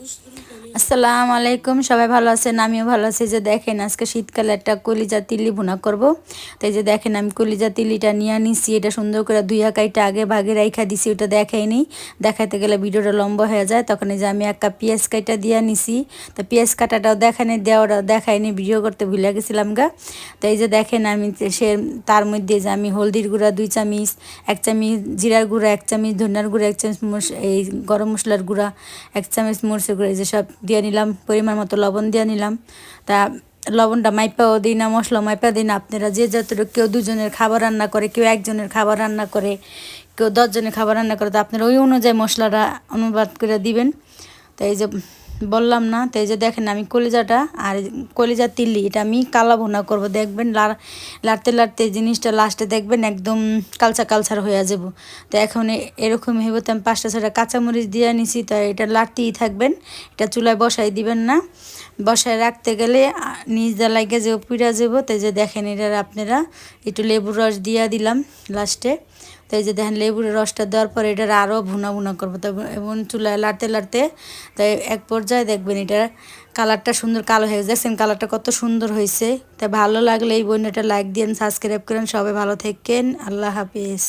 আসসালামু আলাইকুম, সবাই ভালো আছেন? আমিও ভালো আছি। যে দেখেন, আজকে শীতকালে একটা কলিজা তিল্লি ভুনা করব। তাই যে দেখেন, আমি কলিজা তিল্লিটা নিয়ে নিছি এটা সুন্দর করে দুই কাইটা আগে ভাগে রাইখা দিছি, ওটা দেখাইনি দেখাইতে গেলে ভিডিওটা লম্বা হয়ে যায়। তখন এই যে আমি একটা পেঁয়াজ কাইটা দিয়ে নিছি তো পেঁয়াজ কাটাটাও দেখানি দেওয়াটা দেখাইনি ভিডিও করতে ভুলে গেছিলাম গা। তো এই যে দেখেন, আমি সে তার মধ্যে যে আমি হলদির গুঁড়া দুই চামিচ, এক চামিচ জিরার গুঁড়া, এক চামিচ ধনিয়ার গুঁড়া, এক চামিচ এই গরম মশলার গুঁড়া, এক চামিচ মরিচের গুঁড়া এই যে সব দিয়ে নিলাম, পরিমাণ মতো লবণ দিয়ে নিলাম। তা লবণটা মাইপাও দিই না, মশলা মাইপা দিই না। আপনারা যে যতটুকু কেউ দুজনের খাবার রান্না করে, কেউ একজনের খাবার রান্না করে, কেউ দশজনের খাবার রান্না করে, তো আপনারা ওই অনুযায়ী মশলাটা অনুবাদ করে দিবেন। তো এই যে বললাম না, তো এই যে দেখেন আমি কলিজাটা আর কলিজা তিল্লি, এটা আমি কালা ভুনা করব। দেখবেন লাড়তে লাড়তে জিনিসটা লাস্টে দেখবেন একদম কালচা কালচার হয়ে যাব। তো এখন এরকম হইব তো আমি পাঁচটা ছটা কাঁচামরিচ দিয়ে নিছি তো এটা লাড়তেই থাকবেন, এটা চুলায় বসাই দিবেন না। বসায় রাখতে গেলে নিজ লাগে যে পিড়া যাব, তো যে দেখেন এটা আপনারা একটু লেবুর রস দিয়ে দিলাম লাস্টে। তো এই যে দেখেন লেবুর রসটা দেওয়ার পরে এটার আরও ভুনা ভুনা করব। তো এবং চুলায় লাড়তে লাড়তে, তো এক পর্যায়ে দেখবেন এটার কালারটা সুন্দর কালো হয়ে দেখছেন কালারটা কত সুন্দর হয়েছে। তাই ভালো লাগলে এই বইনাটা লাইক দিন সাবস্ক্রাইব করেন। সবাই ভালো থাকেন। আল্লাহ হাফিজ।